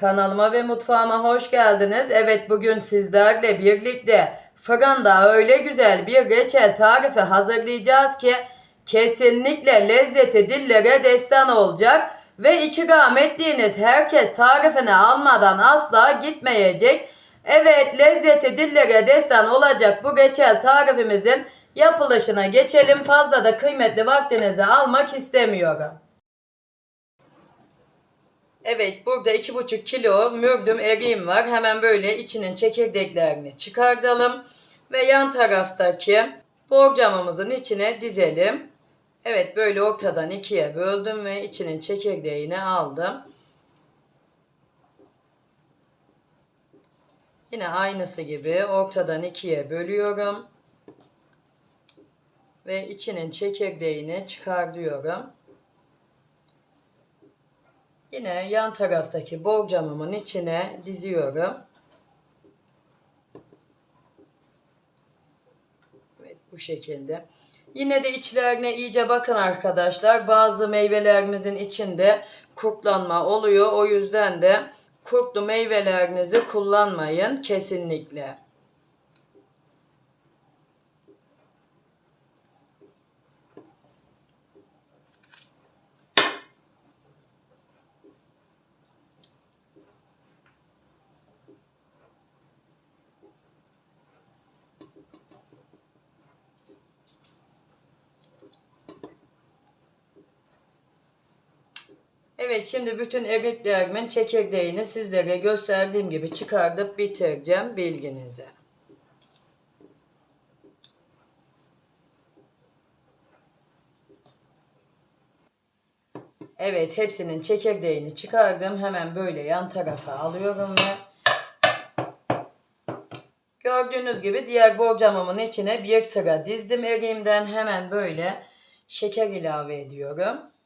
Kanalıma ve mutfağıma hoş geldiniz. Evet bugün sizlerle birlikte fırında öyle güzel bir reçel tarifi hazırlayacağız ki kesinlikle lezzeti dillere destan olacak ve ikram ettiğiniz herkes tarifini almadan asla gitmeyecek. Evet lezzeti dillere destan olacak bu reçel tarifimizin yapılışına geçelim. Fazla da kıymetli vaktinizi almak istemiyorum. Evet burada iki buçuk kilo mürdüm eriğim var. Hemen böyle içinin çekirdeklerini çıkartalım. Ve yan taraftaki borcamımızın içine dizelim. Evet böyle ortadan ikiye böldüm ve içinin çekirdeğini aldım. Yine aynısı gibi ortadan ikiye bölüyorum. Ve içinin çekirdeğini çıkartıyorum. Yine yan taraftaki borcamımın içine diziyorum. Evet bu şekilde. Yine de içlerine iyice bakın arkadaşlar. Bazı meyvelerimizin içinde kurtlanma oluyor. O yüzden de kurtlu meyvelerinizi kullanmayın kesinlikle. Evet şimdi bütün eriklerimin çekirdeğini sizlere gösterdiğim gibi çıkartıp bitireceğim bilginize. Evet hepsinin çekirdeğini çıkardım. Hemen böyle yan tarafa alıyorum ve gördüğünüz gibi diğer borcamımın içine bir sıra dizdim eriğimden. Hemen böyle şeker ilave ediyorum.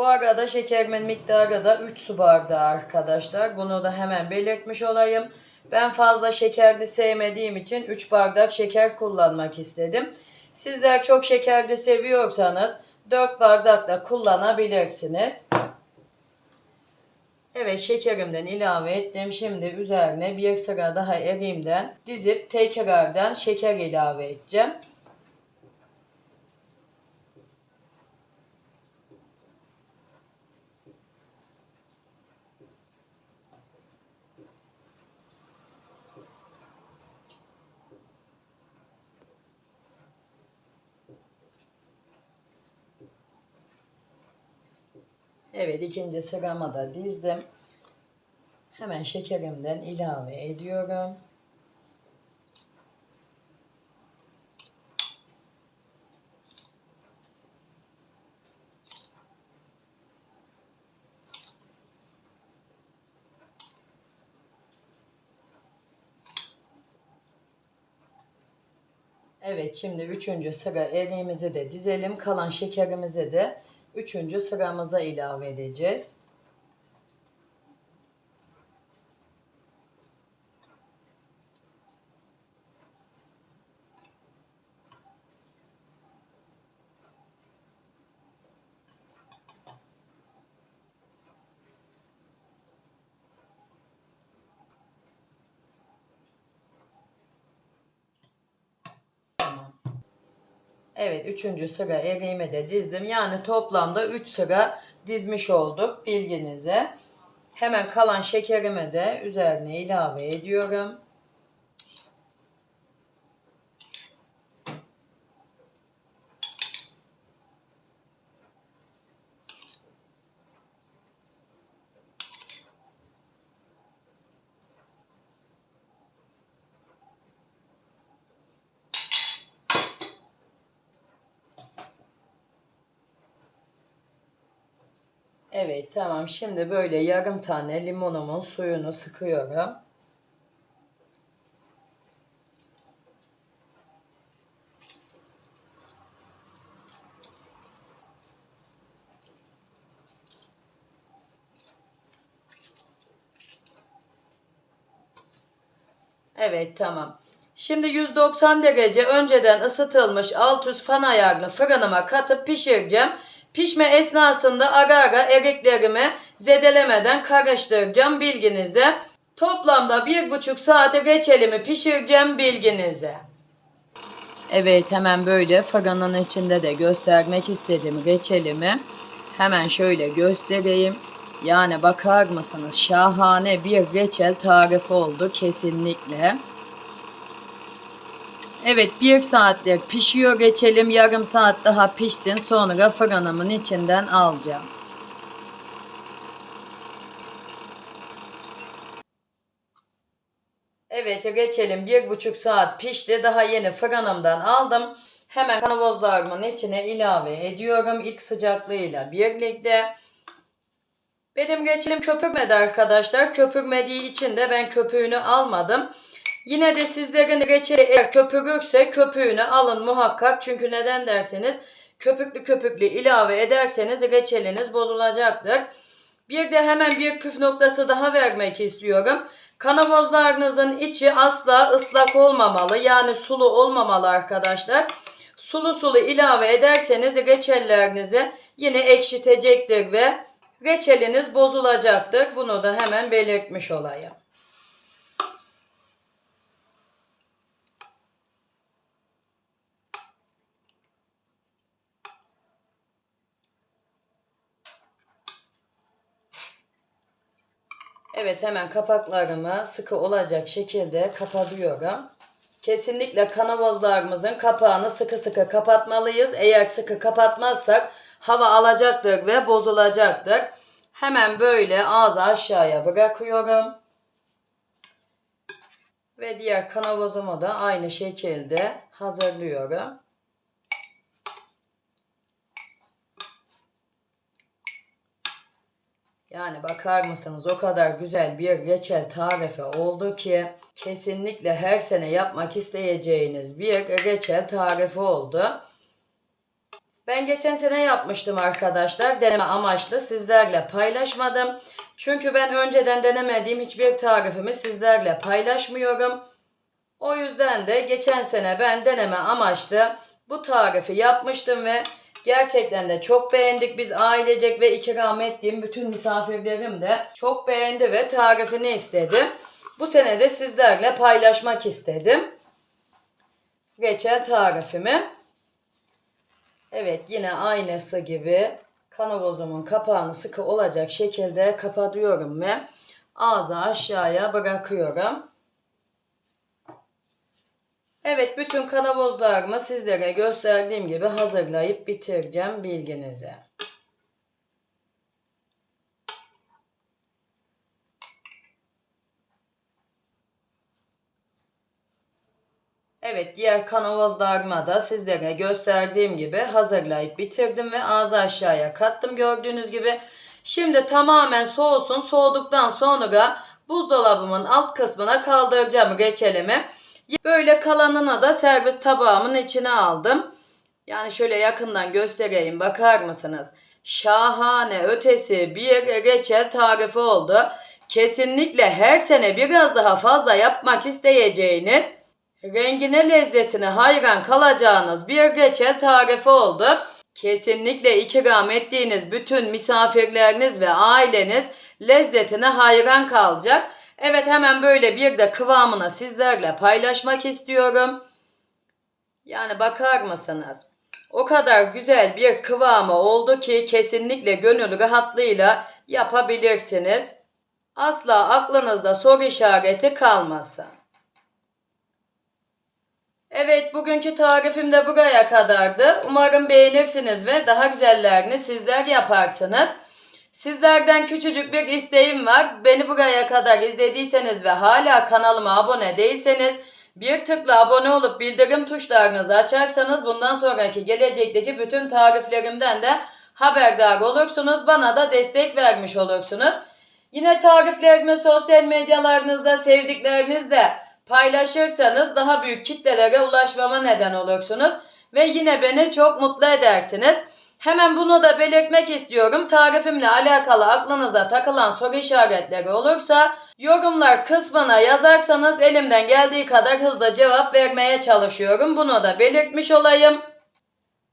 Bu arada şekerimin miktarı da 3 su bardağı arkadaşlar. Bunu da hemen belirtmiş olayım. Ben fazla şekerli sevmediğim için 3 bardak şeker kullanmak istedim. Sizler çok şekerli seviyorsanız 4 bardak da kullanabilirsiniz. Evet şekerimden ilave ettim. Şimdi üzerine bir sıra daha eriğimden dizip tekrardan şeker ilave edeceğim. Evet ikinci sırama da dizdim. Hemen şekerimden ilave ediyorum. Evet şimdi üçüncü sıra eriğimizi de dizelim. Kalan şekerimizi de üçüncü sıramıza ilave edeceğiz. Evet üçüncü sıra eriğimi de dizdim. Yani toplamda 3 sıra dizmiş olduk bilginize. Hemen kalan şekerimi de üzerine ilave ediyorum. Evet tamam şimdi böyle yarım tane limonumun suyunu sıkıyorum. Evet tamam. Şimdi 190 derece önceden ısıtılmış alt üst fan ayarlı fırınıma katıp pişireceğim. Pişme esnasında ara ara eriklerimi zedelemeden karıştıracağım bilginize. Toplamda bir buçuk saate reçelimi pişireceğim bilginize. Evet hemen böyle fırının içinde de göstermek istedim reçelimi. Hemen şöyle göstereyim. Yani bakar mısınız şahane bir reçel tarifi oldu kesinlikle. Evet bir saatlik pişiyor reçelim. Yarım saat daha pişsin sonra fırınımın içinden alacağım. Evet reçelim bir buçuk saat pişti. Daha yeni fırınımdan aldım. Hemen kavanozlarımın içine ilave ediyorum. İlk sıcaklığıyla birlikte. Benim reçelim köpürmedi arkadaşlar. Köpürmediği için de ben köpüğünü almadım. Yine de sizlerin reçeli eğer köpürürse köpüğünü alın muhakkak. Çünkü neden derseniz köpüklü köpüklü ilave ederseniz reçeliniz bozulacaktır. Bir de hemen bir püf noktası daha vermek istiyorum. Kavanozlarınızın içi asla ıslak olmamalı. Yani sulu olmamalı arkadaşlar. Sulu sulu ilave ederseniz reçellerinizi yine ekşitecektir ve reçeliniz bozulacaktır. Bunu da hemen belirtmiş olayım. Evet hemen kapaklarımı sıkı olacak şekilde kapatıyorum. Kesinlikle kanavozlarımızın kapağını sıkı sıkı kapatmalıyız. Eğer sıkı kapatmazsak hava alacaktır ve bozulacaktır. Hemen böyle ağzı aşağıya bırakıyorum. Ve diğer kanavozumu da aynı şekilde hazırlıyorum. Yani bakar mısınız o kadar güzel bir reçel tarifi oldu ki kesinlikle her sene yapmak isteyeceğiniz bir reçel tarifi oldu. Ben geçen sene yapmıştım arkadaşlar. Deneme amaçlı sizlerle paylaşmadım. Çünkü ben önceden denemediğim hiçbir tarifimi sizlerle paylaşmıyorum. O yüzden de geçen sene ben deneme amaçlı bu tarifi yapmıştım ve Gerçekten de çok beğendik. Biz ailecek ve ikram ettiğim bütün misafirlerim de çok beğendi ve tarifini istedi. Bu sene de sizlerle paylaşmak istedim. Reçel tarifimi. Evet yine aynısı gibi kanovozumun kapağını sıkı olacak şekilde kapatıyorum ve ağzı aşağıya bırakıyorum. Evet bütün kanavozlarımı sizlere gösterdiğim gibi hazırlayıp bitireceğim bilginize. Evet diğer kanavozlarıma da sizlere gösterdiğim gibi hazırlayıp bitirdim ve ağzı aşağıya kattım gördüğünüz gibi. Şimdi tamamen soğusun soğuduktan sonra buzdolabımın alt kısmına kaldıracağım reçelimi. Böyle kalanına da servis tabağımın içine aldım. Yani şöyle yakından göstereyim bakar mısınız? Şahane ötesi bir reçel tarifi oldu. Kesinlikle her sene biraz daha fazla yapmak isteyeceğiniz, rengine lezzetine hayran kalacağınız bir reçel tarifi oldu. Kesinlikle ikram ettiğiniz bütün misafirleriniz ve aileniz lezzetine hayran kalacak. Evet hemen böyle bir de kıvamını sizlerle paylaşmak istiyorum. Yani bakar mısınız? O kadar güzel bir kıvamı oldu ki kesinlikle gönül rahatlığıyla yapabilirsiniz. Asla aklınızda soru işareti kalmasın. Evet bugünkü tarifim de buraya kadardı. Umarım beğenirsiniz ve daha güzellerini sizler yaparsınız. Sizlerden küçücük bir isteğim var. Beni buraya kadar izlediyseniz ve hala kanalıma abone değilseniz bir tıkla abone olup bildirim tuşlarınızı açarsanız bundan sonraki gelecekteki bütün tariflerimden de haberdar olursunuz. Bana da destek vermiş olursunuz. Yine tariflerimi sosyal medyalarınızda sevdiklerinizle paylaşırsanız daha büyük kitlelere ulaşmama neden olursunuz. Ve yine beni çok mutlu edersiniz. Hemen bunu da belirtmek istiyorum. Tarifimle alakalı aklınıza takılan soru işaretleri olursa yorumlar kısmına yazarsanız elimden geldiği kadar hızlı cevap vermeye çalışıyorum. Bunu da belirtmiş olayım.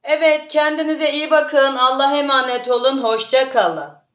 Evet kendinize iyi bakın. Allah'a emanet olun. Hoşça kalın.